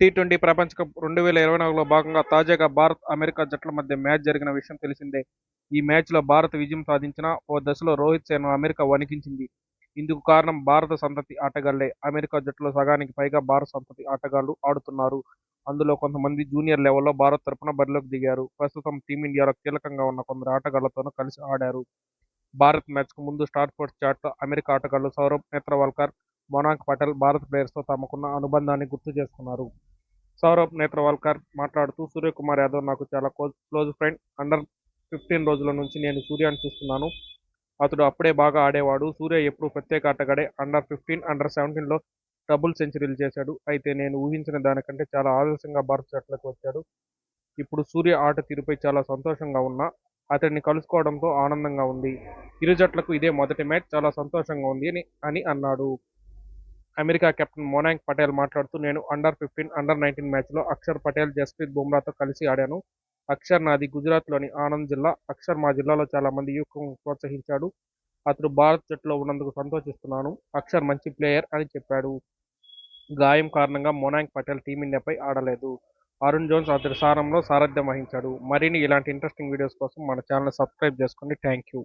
T twenty ప్రపంచ cup రెండు వేల ఇరవై నాలుగులో భాగంగా తాజాగా భారత్ అమెరికా జట్ల మధ్య మ్యాచ్ జరిగిన విషయం తెలిసిందే. ఈ మ్యాచ్లో భారత్ విజయం సాధించిన ఓ దశలో రోహిత్ శర్మ అమెరికా వణికించింది. ఇందుకు కారణం భారత సంతతి ఆటగాళ్ళే. అమెరికా జట్టులో సగానికి పైగా భారత సంతతి ఆటగాళ్ళు ఆడుతున్నారు. అందులో కొంతమంది జూనియర్ లెవెల్లో భారత్ తరపున బరిలోకి దిగారు. ప్రస్తుతం టీమిండియాలో కీలకంగా ఉన్న కొందరు ఆటగాళ్ళతోనూ కలిసి ఆడారు. భారత్ మ్యాచ్కు ముందు స్టార్ స్పోర్ట్స్ చాట్లో అమెరికా ఆటగాళ్ళు సౌరవ్ నేత్రవాల్కర్ మొనాక్ పటేల్ భారత్ ప్లేయర్స్తో తమకున్న అనుబంధాన్ని గుర్తు చేసుకున్నారు. సౌరవ్ నేత్రవాల్కర్ మాట్లాడుతూ సూర్యకుమార్ యాదవ్ నాకు చాలా close close friend under fifteen రోజుల నుంచి నేను సూర్యాని చూస్తున్నాను. అతడు అప్పుడే బాగా ఆడేవాడు. సూర్య ఎప్పుడు ప్రత్యేక ఆటగాడే. అండర్ ఫిఫ్టీన్ అండర్ సెవెంటీన్లో డబుల్ సెంచరీలు చేశాడు. అయితే నేను ఊహించిన దానికంటే చాలా ఆలస్యంగా భారత జట్లకు వచ్చాడు. ఇప్పుడు సూర్య ఆట తీరుపై చాలా సంతోషంగా ఉన్నా అతడిని కలుసుకోవడంతో ఆనందంగా ఉంది. ఇరు జట్లకు ఇదే మొదటి మ్యాచ్. చాలా సంతోషంగా ఉంది అని అని అన్నాడు. అమెరికా కెప్టెన్ మోనాంక్ పటేల్ మాట్లాడుతూ నేను అండర్ ఫిఫ్టీన్ అండర్ నైన్టీన్ మ్యాచ్లో అక్షర్ పటేల్ జస్ప్రీత్ బుమ్రాతో కలిసి ఆడాను. అక్షర్ నాది గుజరాత్లోని ఆనంద్ జిల్లా. అక్షర్ మా జిల్లాలో చాలా మంది యువకులను ప్రోత్సహించాడు. అతడు భారత్ జట్టులో ఉన్నందుకు సంతోషిస్తున్నాను. అక్షర్ మంచి ప్లేయర్ అని చెప్పాడు. గాయం కారణంగా మోనాంక్ పటేల్ టీమిండియాపై ఆడలేదు. అరుణ్ జోన్స్ అతడి స్థానంలో సారథ్యం వహించాడు. మరిన్ని ఇలాంటి ఇంట్రెస్టింగ్ వీడియోస్ కోసం మన ఛానల్ సబ్స్క్రైబ్ చేసుకోండి. Thank you.